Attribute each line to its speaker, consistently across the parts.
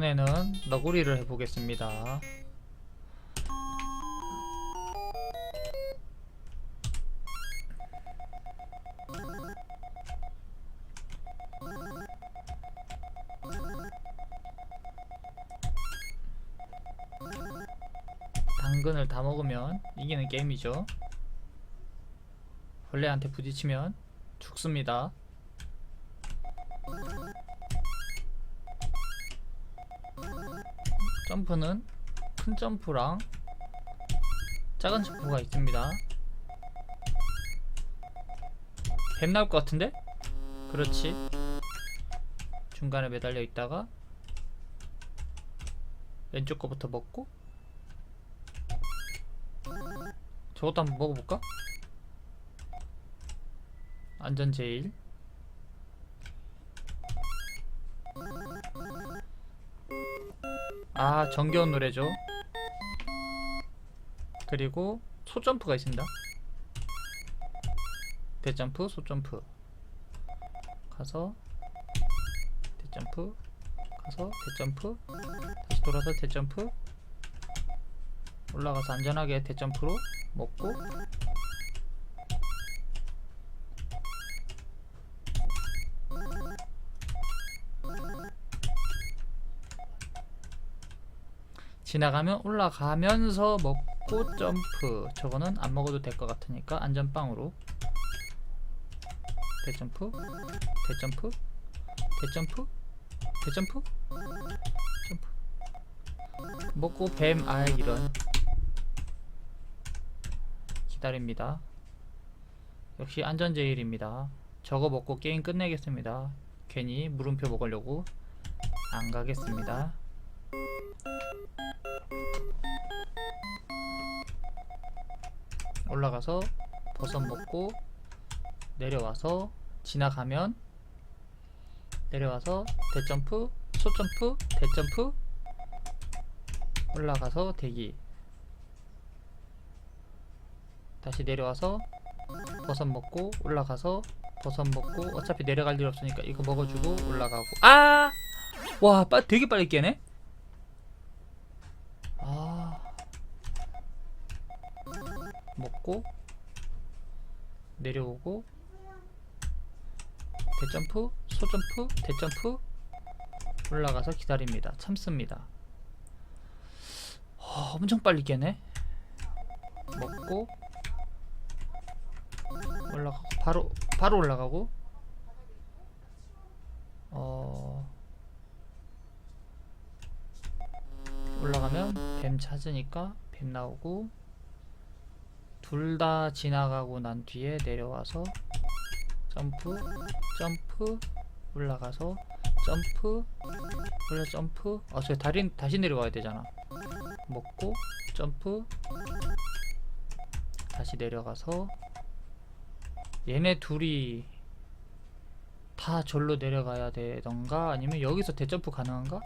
Speaker 1: 이번에는 너구리를 해보겠습니다. 당근을 다 먹으면 이기는 게임이죠. 벌레한테 부딪히면 죽습니다. 점프는 큰 점프랑 작은 점프가 있습니다. 뱀 나올 것 같은데? 그렇지. 중간에 매달려 있다가 왼쪽 거부터 먹고 저것도 한번 먹어볼까? 안전 제일 아 정겨운 노래죠. 그리고 소점프가 있습니다. 대점프 소점프. 가서 대점프 가서 대점프. 다시 돌아서 대점프. 올라가서 안전하게 대점프로 먹고 지나가면 올라가면서 먹고 점프. 저거는 안 먹어도 될 것 같으니까 안전빵으로. 대점프. 대점프. 대점프. 대점프. 점프. 먹고 뱀 아 이런. 기다립니다. 역시 안전 제일입니다. 저거 먹고 게임 끝내겠습니다. 괜히 물음표 먹으려고 안 가겠습니다 올라가서 버섯 먹고 내려와서 지나가면 내려와서 대점프 소점프 대점프 올라가서 대기. 다시 내려와서 버섯 먹고 올라가서 버섯 먹고 어차피 내려갈 일 없으니까 이거 먹어주고 올라가고. 아! 와 빠, 되게 빨리 깨네 아 먹고 내려오고 대점프 소점프 대점프 올라가서 기다립니다. 참습니다. 어, 엄청 빨리 깨네. 먹고 올라가고 바로 바로 올라가고 어 올라가면 뱀 찾으니까 뱀 나오고 둘 다 지나가고 난 뒤에 내려와서 점프 점프 올라가서 점프 올라 점프. 어저 다리 다시 내려와야 되잖아. 먹고 점프. 다시 내려가서 얘네 둘이 다 절로 내려가야 되던가? 아니면 여기서 대점프 가능한가?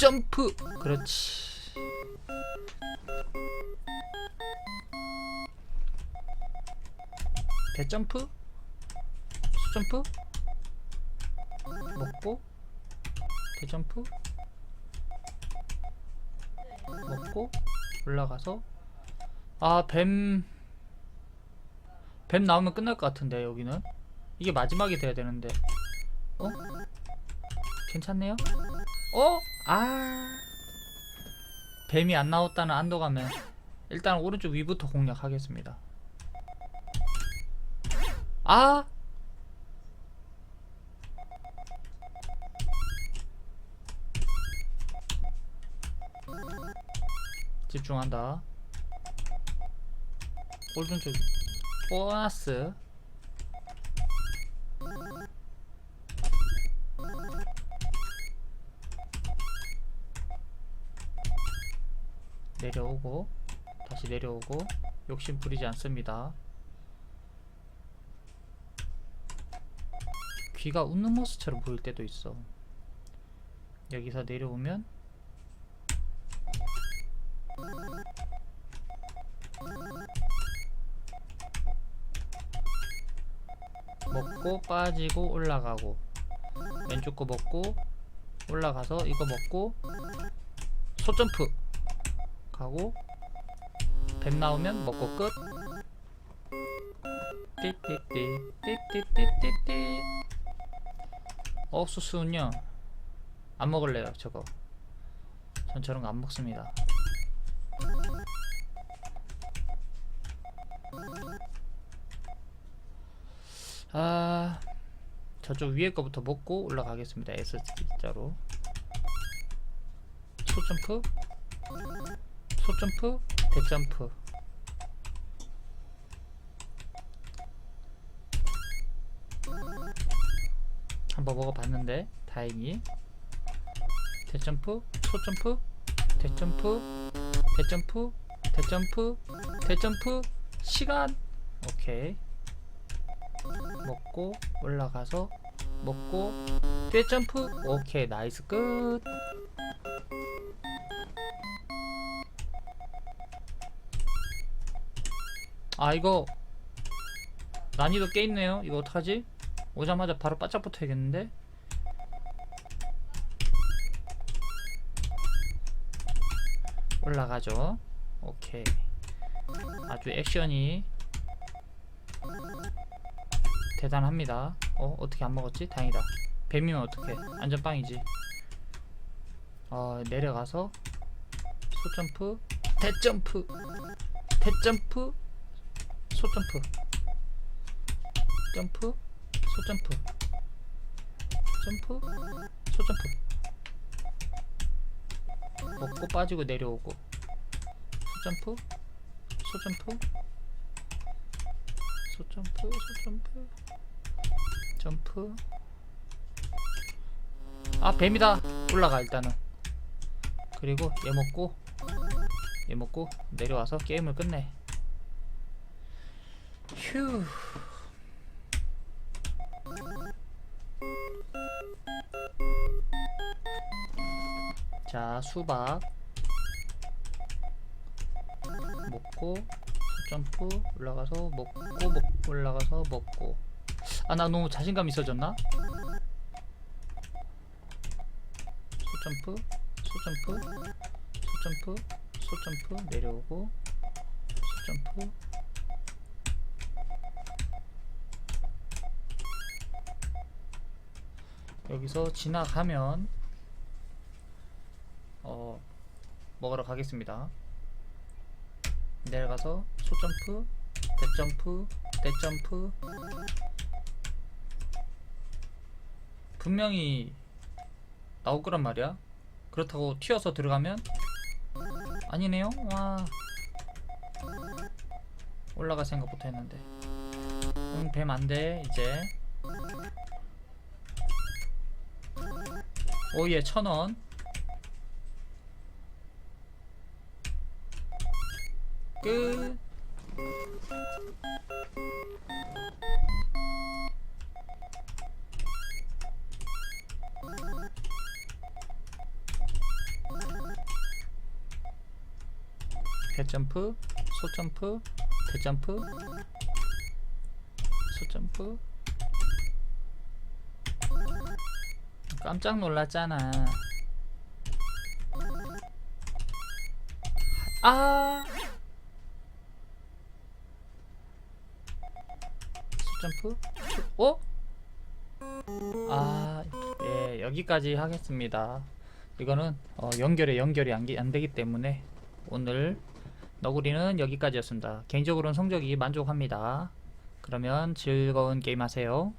Speaker 1: 점프! 그렇지 대점프? 수점프? 먹고? 대점프? 먹고? 올라가서? 아 뱀. 뱀 나오면 끝날 것 같은데 여기는. 이게 마지막이 돼야 되는데. 어? 괜찮네요? 어? 아. 뱀이 안 나왔다는 안도감에 일단 오른쪽 위부터 공략하겠습니다 아. 집중한다. 오른쪽 보너스. 내려오고 다시 내려오고 욕심 부리지 않습니다 귀가 웃는 모습처럼 보일 때도 있어. 여기서 내려오면 먹고 빠지고 올라가고 왼쪽 거 먹고 올라가서 이거 먹고 소점프 가고 뱀 나오면 먹고 끝. 띠띠띠 띠띠띠띠띠 옥수수는요. 안 먹을래요 저거. 전 저런 거 안 먹습니다. 아 저쪽 위에 거부터 먹고 올라가겠습니다 S자로. 소점프? 소점프? 대점프 한번 먹어봤는데 다행히. 대점프 소점프 대점프 대점프 대점프 대점프 시간! 오케이. 먹고 올라가서 먹고 대점프! 오케이 나이스 끝! 아 이거 난이도 꽤 있네요. 이거 어떡하지? 오자마자 바로 바짝 붙어야겠는데? 올라가죠. 오케이. 아주 액션이 대단합니다. 어 어떻게 안 먹었지? 다행이다. 뱀이면 어떡해? 안전빵이지. 어 내려가서 소점프 대점프 대점프 소점프 점프 소점프. 점프? 소점프. 먹고 빠지고 내려오고. 소점프? 소점프? 소점프? 소점프? 점프? 아 뱀이다. 올라가 일단은. 그리고 얘 먹고 얘 먹고 내려와서 게임을 끝내. 휴 자 수박. 먹고 점프 올라가서 먹고 먹 올라가서 먹고. 아 나 너무 자신감 있어졌나? 소점프 소점프 소점프 소점프 내려오고 소점프. 여기서 지나가면 어 먹으러 가겠습니다. 내려가서 소점프, 대점프, 대점프. 분명히 나올 거란 말이야. 그렇다고 튀어서 들어가면 아니네요. 와 올라갈 생각부터 했는데. 응, 뱀 안 돼, 이제. 오예, 천 원. 끝. 대점프, 소점프, 대점프, 소점프. 깜짝 놀랐잖아. 아. 점프? 어? 아, 예, 여기까지 하겠습니다. 이거는 어, 연결에 연결이 안, 기- 안 되기 때문에 오늘 너구리는 여기까지였습니다. 개인적으로는 성적이 만족합니다. 그러면 즐거운 게임 하세요.